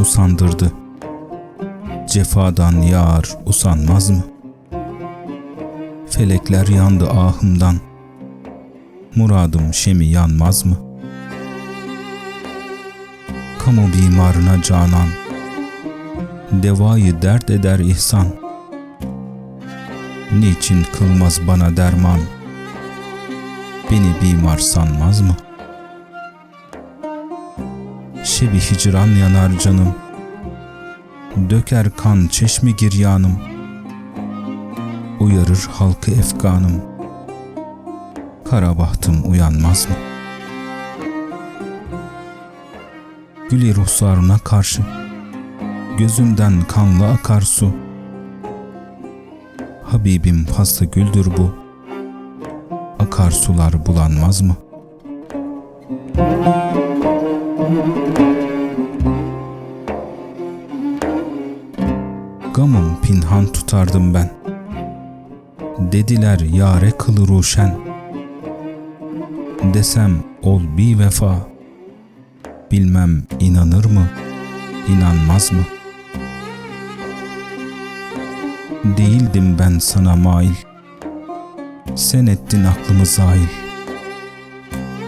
usandırdı. Cefadan yar usanmaz mı? Felekler yandı ahımdan. Muradım şemi yanmaz mı? Kamu bimarına canan. Devayı dert eder ihsan. Niçin kılmaz bana derman? Beni bimar sanmaz mı? Şebi hicran yanar canım. Döker kan çeşmi giryanım. Uyarır halkı efkanım. Kara bahtım uyanmaz mı? Güli ruhsarına karşı Gözümden kanlı akar su Habibim hasta güldür bu Akar sular bulanmaz mı? Gamım pinhan tutardım ben. Dediler yare kılı ruşen. Desem ol bir vefa. Bilmem inanır mı, inanmaz mı? Değildim ben sana mail. Sen ettin aklımı zail.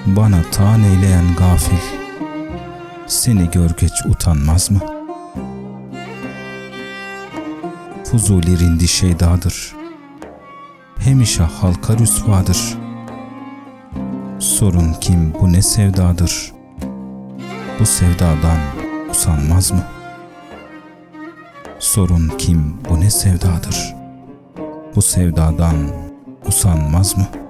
Bana tan eyleyen gafil. Seni gör geç utanmaz mı? Fuzuli rindi şeydadır Hemişah halka rüsvadır Sorun kim bu ne sevdadır Bu sevdadan usanmaz mı? Sorun kim bu ne sevdadır Bu sevdadan usanmaz mı?''